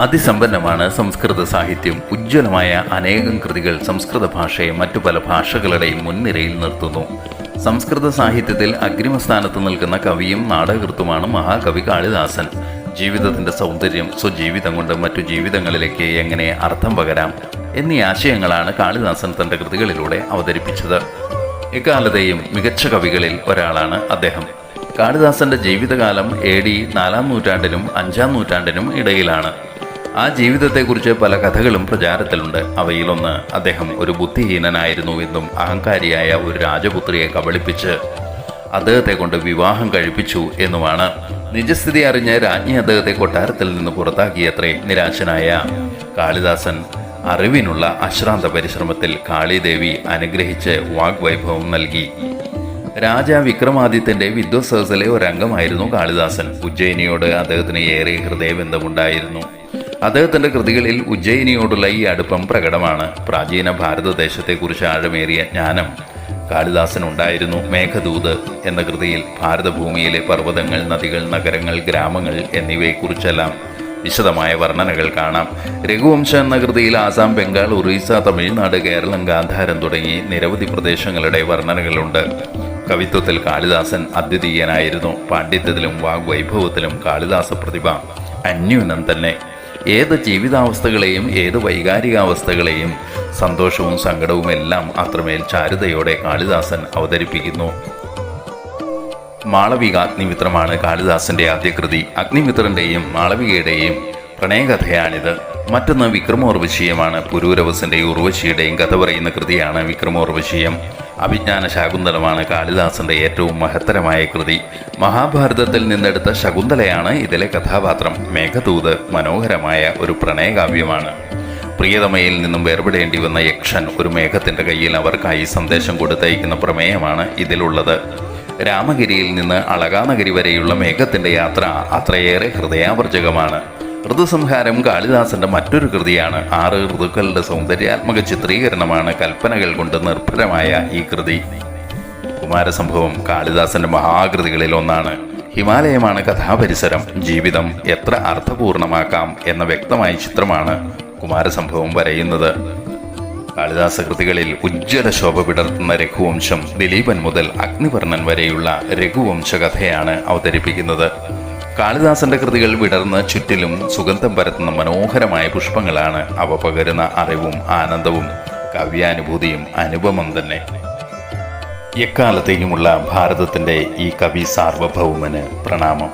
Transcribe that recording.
അതിസമ്പന്നമാണ് സംസ്കൃത സാഹിത്യം. ഉജ്ജ്വലമായ അനേകം കൃതികൾ സംസ്കൃത ഭാഷയെ മറ്റു പല ഭാഷകളുടെയും മുൻനിരയിൽ നിർത്തുന്നു. സംസ്കൃത സാഹിത്യത്തിൽ അഗ്രിമസ്ഥാനത്ത് നിൽക്കുന്ന കവിയും നാടകൃത്തുമാണ് മഹാകവി കാളിദാസൻ. ജീവിതത്തിന്റെ സൗന്ദര്യം സ്വജീവിതം കൊണ്ട് മറ്റു ജീവിതങ്ങളിലേക്ക് എങ്ങനെ അർത്ഥം പകരാം എന്നീ ആശയങ്ങളാണ് കാളിദാസൻ തന്റെ കൃതികളിലൂടെ അവതരിപ്പിച്ചത്. എക്കാലത്തെയും മികച്ച കവികളിൽ ഒരാളാണ് അദ്ദേഹം. കാളിദാസന്റെ ജീവിതകാലം എ ഡി നാലാം നൂറ്റാണ്ടിനും അഞ്ചാം നൂറ്റാണ്ടിനും ഇടയിലാണ്. ആ ജീവിതത്തെക്കുറിച്ച് പല കഥകളും പ്രചാരത്തിലുണ്ട്. അവയിലൊന്ന് അദ്ദേഹം ഒരു ബുദ്ധിഹീനനായിരുന്നു എന്നും അഹങ്കാരിയായ ഒരു രാജപുത്രിയെ കബളിപ്പിച്ച് അദ്ദേഹത്തെ കൊണ്ട് വിവാഹം കഴിപ്പിച്ചു എന്നുമാണ്. നിജസ്ഥിതി അറിഞ്ഞ് രാജ്ഞി അദ്ദേഹത്തെ കൊട്ടാരത്തിൽ നിന്ന് പുറത്താക്കിയത്രേ നിരാശനായ കാളിദാസൻ. അറിവിനുള്ള അശ്രാന്ത പരിശ്രമത്തിൽ കാളിദേവി അനുഗ്രഹിച്ച് വാഗ്വൈഭവം നൽകി. രാജ വിക്രമാദിത്യന്റെ വിദ്വസഹസിലെ ഒരംഗമായിരുന്നു കാളിദാസൻ. ഉജ്ജയിനിയോട് അദ്ദേഹത്തിന് ഏറെ ഹൃദയബന്ധമുണ്ടായിരുന്നു. അദ്ദേഹത്തിന്റെ കൃതികളിൽ ഉജ്ജയിനിയോടുള്ള ഈ അടുപ്പം പ്രകടമാണ്. പ്രാചീന ഭാരതദേശത്തെക്കുറിച്ച് ആഴമേറിയ ജ്ഞാനം കാളിദാസനുണ്ടായിരുന്നു. മേഘദൂത് എന്ന കൃതിയിൽ ഭാരതഭൂമിയിലെ പർവതങ്ങൾ നദികൾ നഗരങ്ങൾ ഗ്രാമങ്ങൾ എന്നിവയെക്കുറിച്ചെല്ലാം വിശദമായ വർണനകൾ കാണാം. രഘുവംശ എന്ന കൃതിയിൽ ആസാം ബംഗാൾ ഒറീസ തമിഴ്നാട് കേരളം ഗാന്ധാരം തുടങ്ങി നിരവധി പ്രദേശങ്ങളുടെ വർണനകളുണ്ട്. കവിത്വത്തിൽ കാളിദാസൻ അദ്വിതീയനായിരുന്നു. പാണ്ഡിത്യത്തിലും വാഗ്വൈഭവത്തിലും കാളിദാസ പ്രതിഭ അന്യൂനം തന്നെ. ഏത് ജീവിതാവസ്ഥകളെയും ഏത് വൈകാരികാവസ്ഥകളെയും സന്തോഷവും സങ്കടവും എല്ലാം അത്രമേൽ ചാരുതയോടെ കാളിദാസൻ അവതരിപ്പിക്കുന്നു. മാളവിക അഗ്നിമിത്രമാണ് കാളിദാസന്റെ ആദ്യകൃതി അഗ്നിമിത്രന്റെയും മാളവികയുടെയും പ്രണയകഥയാണിത്. മറ്റൊന്ന് വിക്രമോർവശീയമാണ്. പുരൂരവസിന്റെ ഉർവശിയുടെയും കഥ പറയുന്ന കൃതിയാണ് വിക്രമോർവശീയം. അഭിജ്ഞാന ശാകുന്തലമാണ് കാളിദാസന്റെ ഏറ്റവും മഹത്തരമായ കൃതി. മഹാഭാരതത്തിൽ നിന്നെടുത്ത ശകുന്തലയാണ് ഇതിലെ കഥാപാത്രം. മേഘദൂത് മനോഹരമായ ഒരു പ്രണയകാവ്യമാണ്. പ്രിയതമയിൽ നിന്നും വേർപെടേണ്ടി വന്ന യക്ഷൻ ഒരു മേഘത്തിന്റെ കയ്യിൽ അവർക്കായി സന്ദേശം കൊടുത്തയക്കുന്ന പ്രമേയമാണ് ഇതിലുള്ളത്. രാമഗിരിയിൽ നിന്ന് അളകാനഗരി വരെയുള്ള മേഘത്തിന്റെ യാത്ര അത്രയേറെ ഹൃദയാവർജകമാണ്. ഋതുസംഹാരം കാളിദാസന്റെ മറ്റൊരു കൃതിയാണ്. ആറ് ഋതുക്കളുടെ സൗന്ദര്യാത്മക ചിത്രീകരണമാണ് കൽപ്പനകൾ കൊണ്ട് നിർഭരമായ ഈ കൃതി. കുമാരസംഭവം കാളിദാസന്റെ മഹാകൃതികളിൽ ഒന്നാണ്. ഹിമാലയമാണ് കഥാപരിസരം ജീവിതം എത്ര അർത്ഥപൂർണമാക്കാം എന്ന വ്യക്തമായ ചിത്രമാണ് കുമാരസംഭവം വരയുന്നത്. കാളിദാസ കൃതികളിൽ ഉജ്ജ്വല ശോഭ വിടർത്തുന്ന രഘുവംശം ദിലീപൻ മുതൽ അഗ്നിവർണൻ വരെയുള്ള രഘുവംശ കഥയാണ് അവതരിപ്പിക്കുന്നത്. കാളിദാസന്റെ കൃതികൾ വിടർന്ന് ചുറ്റിലും സുഗന്ധം പരത്തുന്ന മനോഹരമായ പുഷ്പങ്ങളാണ് അവ പകരുന്ന അറിവും ആനന്ദവും കവ്യാനുഭൂതിയും അനുപമം തന്നെ. എക്കാലത്തേക്കുമുള്ള ഭാരതത്തിന്റെ ഈ കവി സാർവഭൗമന് പ്രണാമം.